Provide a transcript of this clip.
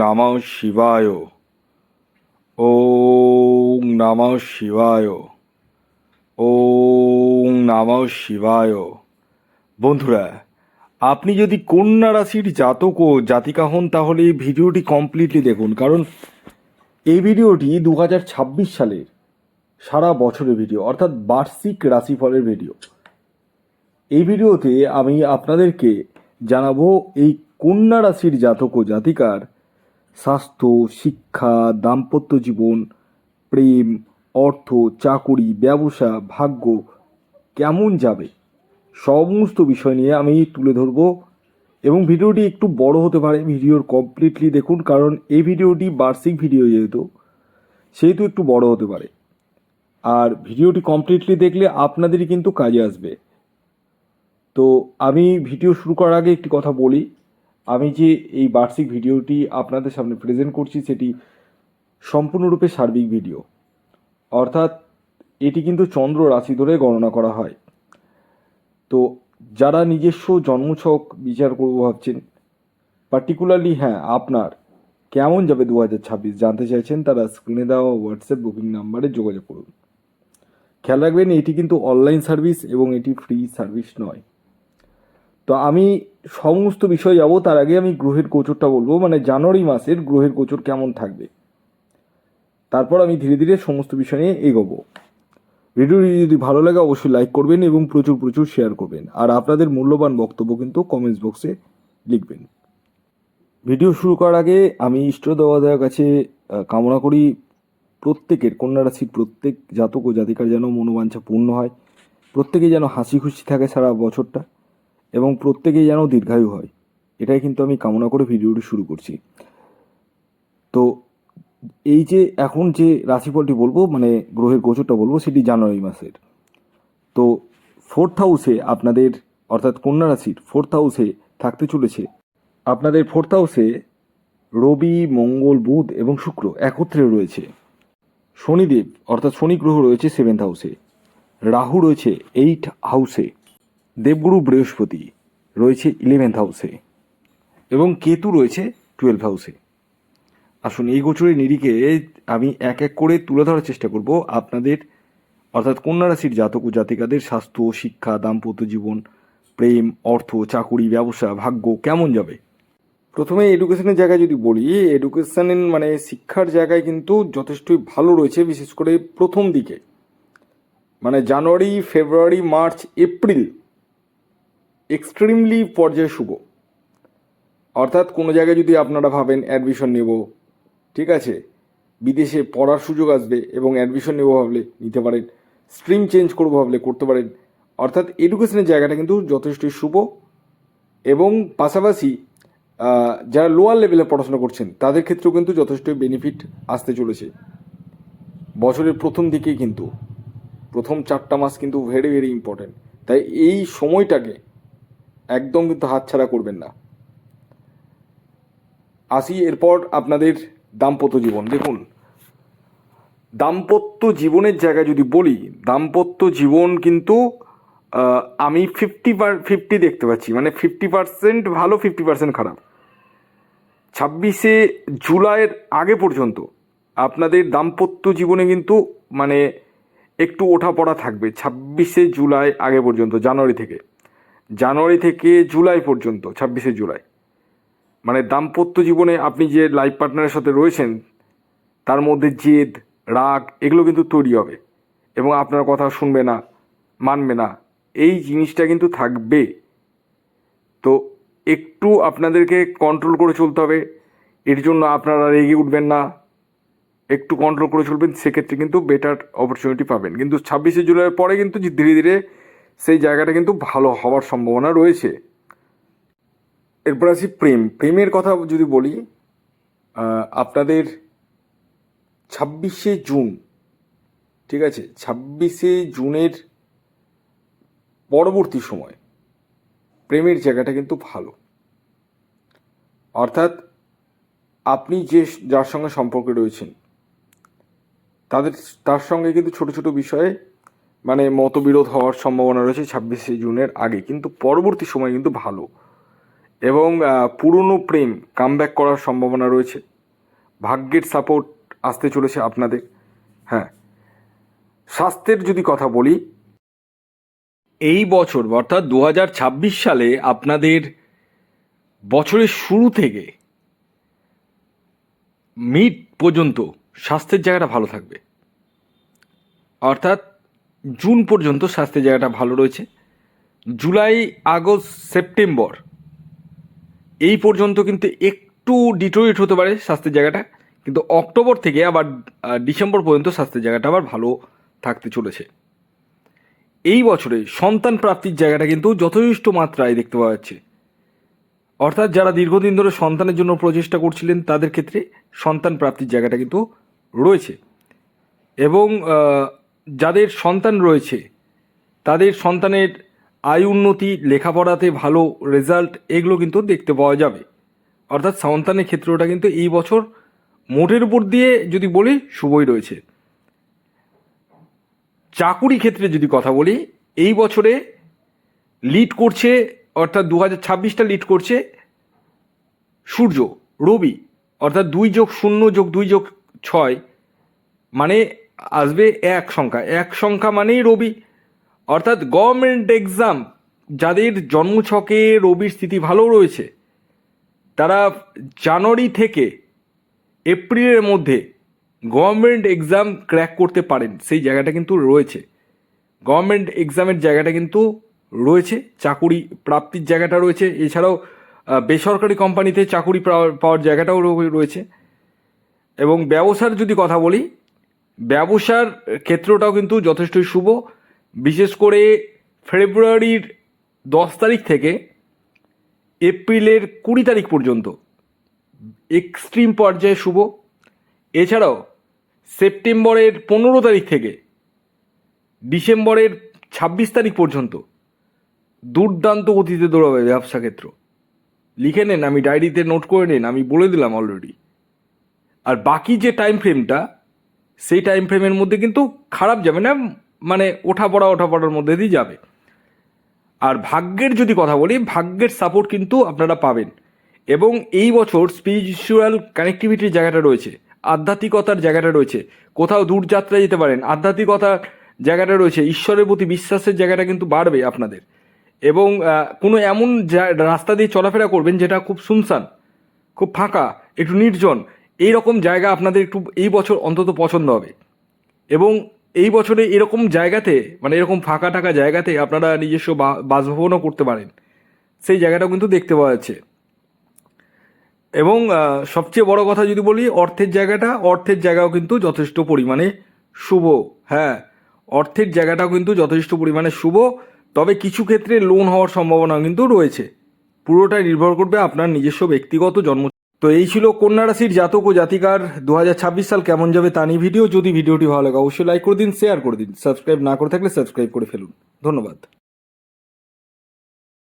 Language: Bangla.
নমঃ শিবায়। ওং নমঃ শিবায়। ওং নমঃ শিবায়। বন্ধুরা, আপনি যদি কন্যা রাশির জাতক ও জাতিকা হন, তাহলে এই ভিডিওটি কমপ্লিটলি দেখুন। কারণ এই ভিডিওটি দু হাজার ছাব্বিশ সালের সারা বছরের ভিডিও, অর্থাৎ বার্ষিক রাশিফলের ভিডিও। এই ভিডিওতে আমি আপনাদেরকে জানাব, এই কন্যা রাশির জাতক ও জাতিকার স্বাস্থ্য, শিক্ষা, দাম্পত্য জীবন, প্রেম, অর্থ, চাকুরি, ব্যবসা, ভাগ্য কেমন যাবে? সমস্ত বিষয় নিয়ে আমি তুলে ধরবো। এবং ভিডিওটি একটু বড় হতে পারে, ভিডিওর কমপ্লিটলি দেখুন, কারণ এই ভিডিওটি বার্ষিক ভিডিও যেহেতু, সেহেতু একটু বড় হতে পারে। আর ভিডিওটি কমপ্লিটলি দেখলে আপনাদেরই কিন্তু কাজে আসবে। তো আমি ভিডিও শুরু করার আগে একটি কথা বলি আমি যে এই বার্ষিক ভিডিওটি আপনাদের সামনে প্রেজেন্ট করছি, সেটি সম্পূর্ণরূপে সার্বিক ভিডিও অর্থাৎ, এটি কিন্তু চন্দ্র রাশি ধরে গণনা করা হয়। তো, যারা নিজস্ব জন্মছক বিচার করব ভাবছেন পার্টিকুলারলি হ্যাঁ আপনার, কেমন যাবে দু হাজার ছাব্বিশ জানতে চাইছেন, তারা স্ক্রিনে দেওয়া হোয়াটসঅ্যাপ বুকিং নাম্বারে যোগাযোগ করুন। খেয়াল রাখবেন, এটি কিন্তু অনলাইন সার্ভিস এবং এটি ফ্রি সার্ভিস নয়। তো আমি সমস্ত বিষয় যাব, তার আগে আমি গ্রহের গোচরটা বলব। মানে জানুয়ারি মাসের গ্রহের গোচর কেমন থাকবে? তারপর আমি ধীরে ধীরে সমস্ত বিষয় নিয়ে এগোবো। ভিডিওটি যদি ভালো লাগে, অবশ্যই লাইক করবেন এবং প্রচুর প্রচুর শেয়ার করবেন। আর আপনাদের মূল্যবান বক্তব্য কিন্তু কমেন্টস বক্সে লিখবেন। ভিডিও শুরু করার আগে আমি ইষ্ট দেওয়া দেওয়ার কাছে কামনা করি, প্রত্যেকের, কন্যা রাশির প্রত্যেক জাতক ও জাতিকার যেন মনোবাঞ্ছা পূর্ণ হয়। প্রত্যেকে যেন হাসি খুশি থাকে সারা বছরটা। এবং প্রত্যেকেই যেন দীর্ঘায়ু হয়। এটাই কিন্তু আমি কামনা করে ভিডিওটি শুরু করছি। তো এই যে এখন যে রাশিফলটি বলব মানে গ্রহের গোচরটা বলব, সেটি জানুয়ারি মাসের। তো ফোর্থ হাউসে আপনাদের, অর্থাৎ কন্যা রাশির ফোর্থ হাউসে থাকতে চলেছে। আপনাদের ফোর্থ হাউসে রবি, মঙ্গল, বুধ এবং শুক্র একত্রে রয়েছে। শনিদেব, অর্থাৎ শনি গ্রহ রয়েছে সেভেন্থ হাউসে রাহু রয়েছে এইট হাউসে দেবগুরু বৃহস্পতি রয়েছে ইলেভেন্থ হাউসে এবং কেতু রয়েছে টুয়েলভ হাউসে আসুন এই গোচরের নিরিখে আমি এক এক করে তুলে ধরার চেষ্টা করব আপনাদের, অর্থাৎ কন্যা রাশির জাতক ও জাতিকাদের স্বাস্থ্য, শিক্ষা, দাম্পত্য জীবন, প্রেম, অর্থ, চাকুরি, ব্যবসা, ভাগ্য কেমন যাবে? প্রথমে এডুকেশনের জায়গায় যদি বলি এডুকেশনের মানে শিক্ষার জায়গায় কিন্তু যথেষ্টই ভালো রয়েছে, বিশেষ করে প্রথম দিকে। মানে জানুয়ারি, ফেব্রুয়ারি, মার্চ, এপ্রিল এক্সট্রিমলি পর্যায়ে শুভ। অর্থাৎ কোনো জায়গায় যদি আপনারা ভাবেন অ্যাডমিশন নেব, ঠিক আছে? বিদেশে পড়ার সুযোগ আসবে এবং অ্যাডমিশন নেব ভাবলে নিতে পারেন স্ট্রিম চেঞ্জ করব ভাবলে করতে পারেন। অর্থাৎ এডুকেশনের জায়গাটা কিন্তু যথেষ্টই শুভ এবং পাশাপাশি যারা লোয়ার লেভেলে পড়াশোনা করছেন, তাদের ক্ষেত্রেও কিন্তু যথেষ্টই বেনিফিট আসতে চলেছে। বছরের প্রথম দিকেই কিন্তু, প্রথম চারটা মাস কিন্তু ভেরি ভেরি ইম্পর্ট্যান্ট তাই এই সময়টাকে একদম কিন্তু হাতছাড়া করবেন না। আসি এরপর আপনাদের দাম্পত্য জীবন। দেখুন, দাম্পত্য জীবনের জায়গায় যদি বলি, দাম্পত্য জীবন কিন্তু আমি ফিফটি পার ফিফটি দেখতে পাচ্ছি। মানে ফিফটি পার্সেন্ট ভালো ফিফটি পার্সেন্ট খারাপ। ছাব্বিশে জুলাইয়ের আগে পর্যন্ত আপনাদের দাম্পত্য জীবনে কিন্তু মানে একটু ওঠাপড়া থাকবে। ছাব্বিশে জুলাই আগে পর্যন্ত, জানুয়ারি থেকে। জানুয়ারি থেকে জুলাই পর্যন্ত, ছাব্বিশে জুলাই। মানে দাম্পত্য জীবনে আপনি যে লাইফ পার্টনারের সাথে রয়েছেন, তার মধ্যে জেদ, রাগ, এগুলো কিন্তু তৈরি হবে। এবং আপনার কথা শুনবে না, মানবে না, এই জিনিসটা কিন্তু থাকবে। তো একটু আপনাদেরকে কন্ট্রোল করে চলতে হবে। এর জন্য আপনারা রেগে উঠবেন না। একটু কন্ট্রোল করে চলবেন, সেক্ষেত্রে কিন্তু বেটার অপরচুনিটি পাবেন। কিন্তু ছাব্বিশে জুলাইয়ের পরে কিন্তু ধীরে ধীরে সেই জায়গাটা কিন্তু ভালো হওয়ার সম্ভাবনা রয়েছে। এরপর আসি প্রেম। প্রেমের কথা যদি বলি আপনাদের ছাব্বিশে জুন, ঠিক আছে? ছাব্বিশে জুনের পরবর্তী সময় প্রেমের জায়গাটা কিন্তু ভালো। অর্থাৎ আপনি যে যার সঙ্গে সম্পর্কে রয়েছেন, তাদের, তার সঙ্গে কিন্তু ছোট ছোট বিষয়ে মানে মতবিরোধ হওয়ার সম্ভাবনা রয়েছে ছাব্বিশে জুনের আগে, কিন্তু পরবর্তী সময় কিন্তু ভালো। এবং পুরনো প্রেম কামব্যাক করার সম্ভাবনা রয়েছে। ভাগ্যের সাপোর্ট আসতে চলেছে আপনাদের। হ্যাঁ। স্বাস্থ্যের যদি কথা বলি, এই বছর অর্থাৎ দু হাজার ছাব্বিশ সালে আপনাদের বছরের শুরু থেকে মিড পর্যন্ত স্বাস্থ্যের জায়গাটা ভালো থাকবে। অর্থাৎ জুন পর্যন্ত স্বাস্থ্যের জায়গাটা ভালো রয়েছে। জুলাই, আগস্ট, সেপ্টেম্বর, এই পর্যন্ত কিন্তু একটু ডিটোরিট হতে পারে স্বাস্থ্যের জায়গাটা। কিন্তু অক্টোবর থেকে আবার ডিসেম্বর পর্যন্ত স্বাস্থ্যের জায়গাটা আবার ভালো থাকতে চলেছে। এই বছরে সন্তান প্রাপ্তির জায়গাটা কিন্তু যথেষ্ট মাত্রায় দেখতে পাওয়া যাচ্ছে। অর্থাৎ যারা দীর্ঘদিন ধরে সন্তানের জন্য প্রচেষ্টা করছিলেন, তাদের ক্ষেত্রে সন্তান প্রাপ্তির জায়গাটা কিন্তু রয়েছে। এবং যাদের সন্তান রয়েছে, তাদের সন্তানের আয় উন্নতি, লেখাপড়াতে ভালো রেজাল্ট এগুলো কিন্তু দেখতে পাওয়া যাবে। অর্থাৎ সন্তানের ক্ষেত্রটা কিন্তু এই বছর মোটের উপর দিয়ে যদি বলি, শুভই রয়েছে। চাকুরি ক্ষেত্রে যদি কথা বলি, এই বছরে লিড করছে, অর্থাৎ দু হাজার ছাব্বিশটা লিড করছে সূর্য, রবি, অর্থাৎ দুই যোগ শূন্য যোগ দুই যোগ ছয় মানে আসবে এক সংখ্যা। এক সংখ্যা মানেই রবি। অর্থাৎ গভর্নমেন্ট এক্সাম যাদের জন্মছকে রবির স্থিতি ভালো রয়েছে, তারা জানুয়ারি থেকে এপ্রিলের মধ্যে গভর্নমেন্ট এক্সাম ক্র্যাক করতে পারেন। সেই জায়গাটা কিন্তু রয়েছে। গভর্নমেন্ট এক্সামের জায়গাটা কিন্তু রয়েছে, চাকুরি প্রাপ্তির জায়গাটা রয়েছে। এছাড়াও বেসরকারি কোম্পানিতে চাকুরি পাওয়ার জায়গাটাও রয়েছে। এবং ব্যবসার যদি কথা বলি ব্যবসার ক্ষেত্রটাও কিন্তু যথেষ্টই শুভ। বিশেষ করে ফেব্রুয়ারির দশ তারিখ থেকে এপ্রিলের কুড়ি তারিখ পর্যন্ত এক্সট্রিম পর্যায়ে শুভ। এছাড়াও সেপ্টেম্বরের পনেরো তারিখ থেকে ডিসেম্বরের ছাব্বিশ তারিখ পর্যন্ত দুর্দান্ত গতিতে দৌড়াবে ব্যবসা ক্ষেত্র। লিখে নেন, আমি ডায়েরিতে নোট করে নিন, আমি বলে দিলাম অলরেডি আর বাকি যে টাইম ফ্রেমটা সেই টাইম ফ্রেমের মধ্যে কিন্তু খারাপ যাবে না মানে ওঠা পড়া, ওঠা পড়ার মধ্যে দিয়ে যাবে। আর ভাগ্যের যদি কথা বলি, ভাগ্যের সাপোর্ট কিন্তু আপনারা পাবেন। এবং এই বছর স্পিরিচুয়াল কানেক্টিভিটির জায়গাটা রয়েছে, আধ্যাত্মিকতার জায়গাটা রয়েছে। কোথাও দূর যাত্রা যেতে পারেন, আধ্যাত্মিকতার জায়গাটা রয়েছে, ঈশ্বরের প্রতি বিশ্বাসের জায়গাটা কিন্তু বাড়বে আপনাদের। এবং কোনো এমন রাস্তা দিয়ে চলাফেরা করবেন যেটা খুব শুনশান খুব ফাঁকা, একটু নির্জন এই রকম জায়গা আপনাদের একটু এই বছর অন্তত পছন্দ হবে। এবং এই বছরে এরকম জায়গাতে মানে এরকম ফাঁকা টাকা জায়গাতে আপনারা নিজস্ব বাসভবনও করতে পারেন। সেই জায়গাটাও কিন্তু দেখতে পাওয়া যাচ্ছে। এবং সবচেয়ে বড় কথা যদি বলি, অর্থের জায়গাটা, অর্থের জায়গাও কিন্তু যথেষ্ট পরিমাণে শুভ। হ্যাঁ অর্থের জায়গাটাও কিন্তু যথেষ্ট পরিমাণে শুভ। তবে কিছু ক্ষেত্রে লোন হওয়ার সম্ভাবনা কিন্তু রয়েছে। পুরোটাই নির্ভর করবে আপনার নিজস্ব ব্যক্তিগত জন্ম তো এই ছিল কন্যা রাশির জাতক ও জাতিকার দু হাজার ছাব্বিশ সাল কেমন যাবে তা নিয়ে ভিডিও। যদি ভিডিওটি ভালো লাগে, অবশ্যই লাইক করে দিন শেয়ার করে দিন সাবস্ক্রাইব না করে থাকলে সাবস্ক্রাইব করে ফেলুন। ধন্যবাদ।